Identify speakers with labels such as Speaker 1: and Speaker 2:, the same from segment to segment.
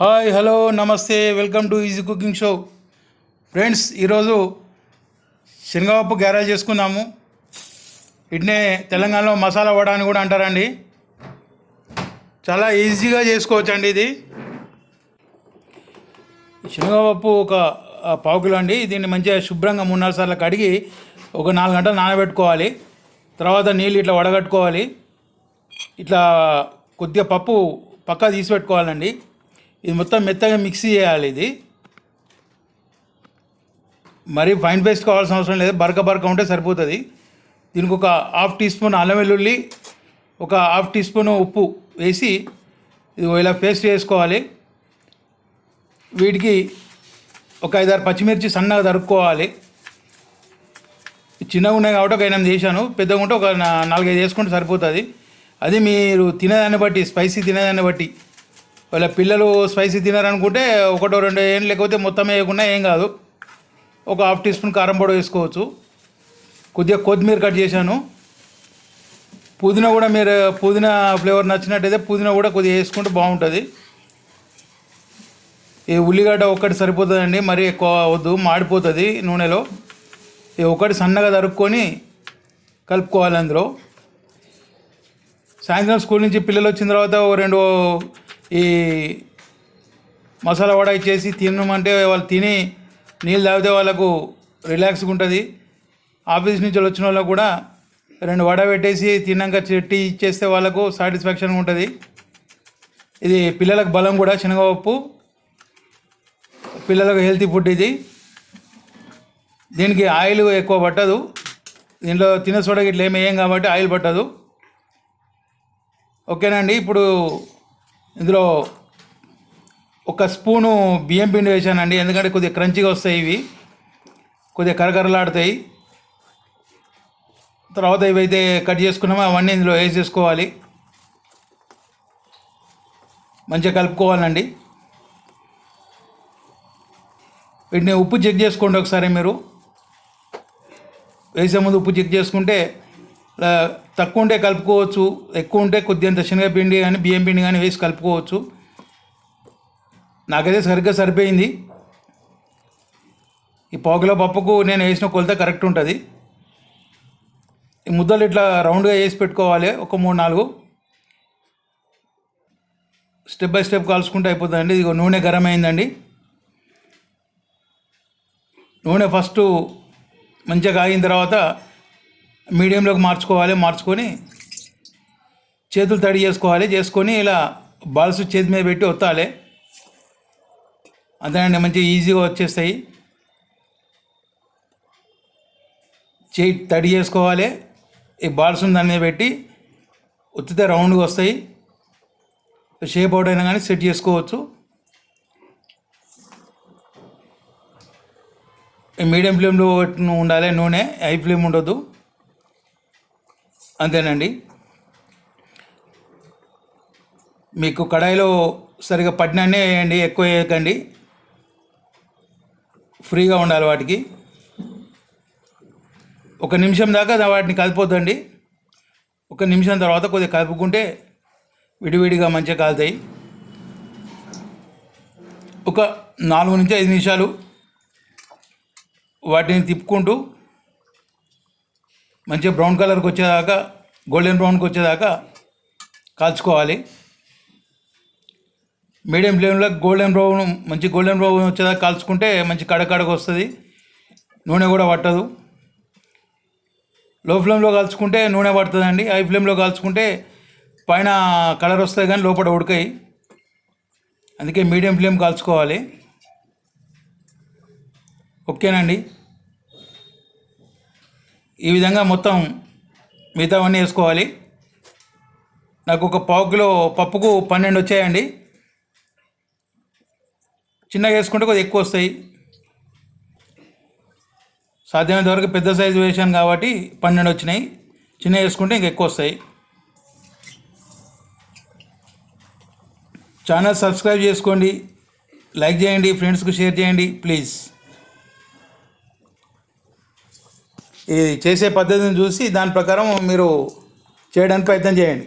Speaker 1: Hi hello నమస్తే welcome to easy cooking show. Friends ఈరోజు శనగపప్పు గ్యారేజ్ చేసుకున్నాము ఇట్నే తెలంగాణలో మసాలా వడ అని కూడా అంటారండి. చాలా ఈజీగా చేసుకోవచ్చు అండి ఇది శనగపప్పు ఒక పావు కిలో అండి. దీన్ని మంచిగా శుభ్రంగా మూడు నాలుగు సార్లు కడిగి ఒక నాలుగు గంటలు నానబెట్టుకోవాలి. తర్వాత నీళ్ళు ఇట్లా వడగట్టుకోవాలి. ఇట్లా కొద్దిగా పప్పు పక్కా తీసి పెట్టుకోవాలండి. ఇది మొత్తం మెత్తగా మిక్సీ చేయాలి ఇది. మరి ఫైన్ పేస్ట్ కావాల్సిన అవసరం లేదు. బరక బరక ఉంటే సరిపోతుంది. దీనికి ఒక హాఫ్ టీ స్పూన్ అల్లం వెల్లుల్లి ఒక హాఫ్ టీ స్పూన్ ఉప్పు వేసి ఇది ఇలా పేస్ట్ చేసుకోవాలి. వీటికి ఒక ఐదారు పచ్చిమిర్చి సన్నగా తరుక్కోవాలి. చిన్నగా ఉన్నాయి కాబట్టి ఒక ఎనిమిది చేశాను పెద్దగా ఉంటే ఒక నాలుగైదు వేసుకుంటే సరిపోతుంది. అది మీరు తినేదాన్ని బట్టి స్పైసీ తినేదాన్ని బట్టి వాళ్ళ పిల్లలు స్పైసీ తినారనుకుంటే ఒకటో రెండు ఏం లేకపోతే మొత్తం వేయకుండా ఏం కాదు. ఒక హాఫ్ టీ స్పూన్ కారం పొడి వేసుకోవచ్చు. కొద్దిగా కొత్తిమీర కట్ చేశాను. పుదీనా కూడా మీరు పుదీనా ఫ్లేవర్ నచ్చినట్టయితే పుదీనా కూడా కొద్దిగా వేసుకుంటే బాగుంటుంది. ఈ ఉల్లిగడ్డ ఒక్కటి సరిపోతుందండి మరీ ఎక్కువ వద్దు మాడిపోతుంది నూనెలో. ఈ ఒకటి సన్నగా తరుక్కొని కలుపుకోవాలి అందులో. సాయంత్రం స్కూల్ నుంచి పిల్లలు వచ్చిన తర్వాత ఓ రెండు ఈ మసాలా వడ ఇచ్చేసి తినమంటే వాళ్ళు తిని నీళ్ళు తాగితే వాళ్ళకు రిలాక్స్గా ఉంటుంది. ఆఫీస్ నుంచి వచ్చిన వాళ్ళకు కూడా రెండు వడ పెట్టేసి తిన్నాక చెట్టి ఇచ్చేస్తే వాళ్ళకు సాటిస్ఫాక్షన్ ఉంటుంది. ఇది పిల్లలకు బలం కూడా శనగపప్పు పిల్లలకు హెల్తీ ఫుడ్ ఇది. దీనికి ఆయిల్ ఎక్కువ పట్టదు. దీంట్లో తినే సోడా ఇట్లా ఏమి వేయం కాబట్టి ఆయిల్ పట్టదు. ఓకేనండి ఇప్పుడు ఇందులో ఒక స్పూను బియ్యం పిండి వేసానండి ఎందుకంటే కొద్దిగా క్రంచిగా వస్తాయి ఇవి. కొద్దిగా కరకరలాడతాయి. తర్వాత ఇవైతే కట్ చేసుకున్నామో అవన్నీ ఇందులో వేసేసుకోవాలి మంచిగా కలుపుకోవాలండి. వీటిని ఉప్పు చెక్ చేసుకోండి ఒకసారి మీరు. వేసే ముందు ఉప్పు చెక్ చేసుకుంటే తక్కువ ఉంటే కలుపుకోవచ్చు ఎక్కువ ఉంటే కొద్దింత శనగపిండి కానీ బియ్యం పిండి కానీ వేసి కలుపుకోవచ్చు. నాకైతే సరిగ్గా సరిపోయింది. ఈ పావుకిలో పప్పుకు నేను వేసిన కొలత కరెక్ట్ ఉంటుంది. ఈ ముద్దలు ఇట్లా రౌండ్గా వేసి పెట్టుకోవాలి ఒక మూడు నాలుగు. స్టెప్ బై స్టెప్ కాల్చుకుంటే అయిపోతుందండి. ఇది నూనె గరం అయిందండి నూనె ఫస్ట్ మంచిగా కాగిన తర్వాత మీడియంలోకి మార్చుకోవాలి మార్చుకొని చేతులు తడి చేసుకోవాలి చేసుకొని ఇలా బాల్స్ చేతి మీద పెట్టి ఒత్తాలి. అంతేనండి మంచిగా ఈజీగా వచ్చేస్తాయి. చేయి తడి చేసుకోవాలి ఈ బాల్స్ దాని మీద పెట్టి ఒత్తితే రౌండ్గా వస్తాయి. షేప్ అవుట్ అయినా కానీ సెట్ చేసుకోవచ్చు. మీడియం ఫ్లేమ్లో ఉండాలి నూనె హై ఫ్లేమ్ ఉండొద్దు. అంతేనండి. మీకు కడాయిలో సరిగా పట్టినన్నే వేయండి ఎక్కువ వేయకండి. ఫ్రీగా ఉండాలి వాటికి. ఒక నిమిషం దాకా వాటిని కలిపోద్దండి ఒక నిమిషం తర్వాత కొద్దిగా కలుపుకుంటే విడివిడిగా మంచిగా కాలుతాయి. ఒక నాలుగు నుంచి ఐదు నిమిషాలు వాటిని తిప్పుకుంటూ మంచిగా బ్రౌన్ కలర్కి వచ్చేదాకా గోల్డెన్ బ్రౌన్కి వచ్చేదాకా కాల్చుకోవాలి. మీడియం ఫ్లేమ్లో గోల్డెన్ బ్రౌన్ మంచి గోల్డెన్ బ్రౌన్ వచ్చేదాకా కాల్చుకుంటే మంచి కడకడకు వస్తుంది. నూనె కూడా పట్టదు. లో ఫ్లేమ్లో కాల్చుకుంటే నూనె పడుతుందండి. హై ఫ్లేమ్లో కాల్చుకుంటే పైన కలర్ వస్తుంది కానీ లోపల ఉడకాయి. అందుకే మీడియం ఫ్లేమ్ కాల్చుకోవాలి. ఓకేనండి. ఈ విధంగా మొత్తం మిగతావన్నీ వేసుకోవాలి. నాకు ఒక పావు కిలో పప్పుకు పన్నెండు వచ్చాయండి. చిన్నగా వేసుకుంటే కొద్దిగా ఎక్కువ వస్తాయి. సాధ్యమైనంత వరకు పెద్ద సైజు వేసాను కాబట్టి పన్నెండు వచ్చినాయి. చిన్న వేసుకుంటే ఇంకెక్కువ వస్తాయి. ఛానల్ సబ్స్క్రైబ్ చేసుకోండి. లైక్ చేయండి ఫ్రెండ్స్కి షేర్ చేయండి ప్లీజ్. ఇది చేసే పద్ధతిని చూసి దాని ప్రకారం మీరు చేయడానికి ప్రయత్నం చేయండి.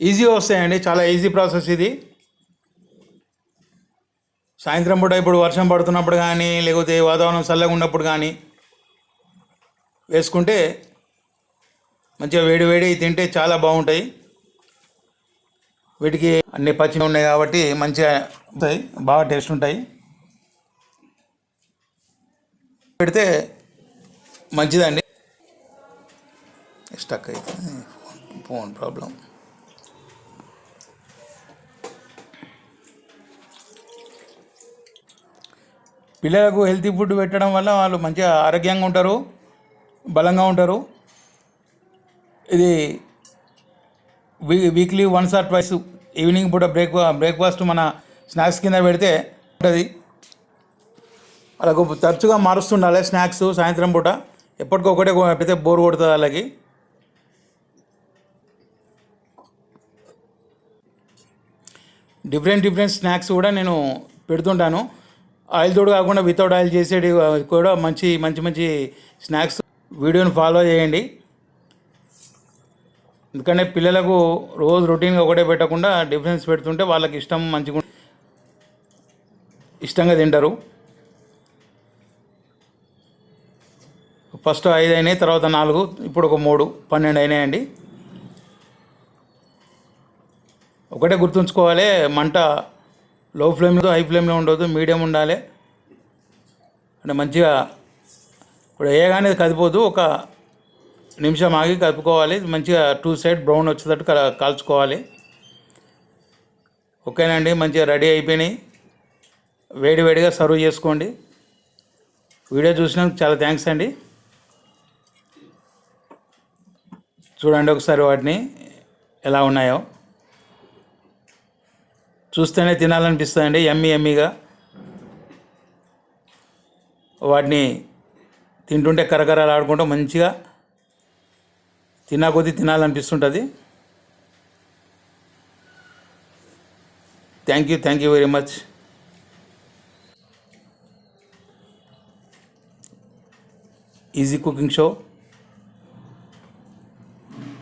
Speaker 1: ఈజీ వస్తాయండి చాలా ఈజీ ప్రాసెస్ ఇది. సాయంత్రం పూట ఇప్పుడు వర్షం పడుతున్నప్పుడు కానీ లేకపోతే వాతావరణం చల్లగా ఉన్నప్పుడు కానీ వేసుకుంటే మంచిగా వేడి వేడి తింటే చాలా బాగుంటాయి. వీటికి అన్ని పచ్చిగా ఉన్నాయి కాబట్టి మంచిగా ఉంటాయి బాగా టేస్ట్ ఉంటాయి. పెడితే మంచిదండి. స్టక్ అయితే ఫోన్ ప్రాబ్లం పిల్లలకు హెల్తీ ఫుడ్ పెట్టడం వల్ల వాళ్ళు మంచిగా ఆరోగ్యంగా ఉంటారు బలంగా ఉంటారు. ఇది we weekly once or twice evening పూట బ్రేక్ బ్రేక్ఫాస్ట్ మన స్నాక్స్ కింద పెడితే ఉంటుంది. వాళ్ళకు తరచుగా మారుస్తుండాలి స్నాక్స్ సాయంత్రం పూట. ఎప్పటికొకటే పెడితే బోర్ కొడుతుంది వాళ్ళకి. డిఫరెంట్ డిఫరెంట్ స్నాక్స్ కూడా నేను పెడుతుంటాను. ఆయిల్ తోడు కాకుండా వితౌట్ ఆయిల్ చేసేది కూడా మంచి మంచి మంచి స్నాక్స్ వీడియోని ఫాలో చేయండి. ఎందుకంటే పిల్లలకు రోజు రొటీన్గా ఒకటే పెట్టకుండా డిఫరెన్స్ పెడుతుంటే వాళ్ళకి ఇష్టం మంచిగా ఇష్టంగా తింటారు. ఫస్ట్ ఐదు అయినాయి తర్వాత నాలుగు ఇప్పుడు ఒక మూడు పన్నెండు అయినాయండి. ఒకటే గుర్తుంచుకోవాలి మంట లో ఫ్లేమ్లో హై ఫ్లేమ్లో ఉండదు మీడియం ఉండాలి. అంటే మంచిగా ఇప్పుడు వేయగానే కదిపోదు ఒక నిమిషం ఆగి కలుపుకోవాలి మంచిగా టూ సైడ్ బ్రౌన్ వచ్చేటట్టు కల- కాల్చుకోవాలి. ఓకేనండి మంచిగా రెడీ అయిపోయినాయి. వేడి వేడిగా సర్వ్ చేసుకోండి. వీడియో చూసినందుకు చాలా థ్యాంక్స్ అండి. చూడండి ఒకసారి వాటిని ఎలా ఉన్నాయో. చూస్తేనే తినాలనిపిస్తుందండి ఎమ్మి ఎమ్మిగా. వాటిని తింటుంటే కరకరలు ఆడుకుంటూ మంచిగా తిన్నా కొద్దీ తినాలనిపిస్తుంటుంది. Thank you thank you very much. Easy cooking show.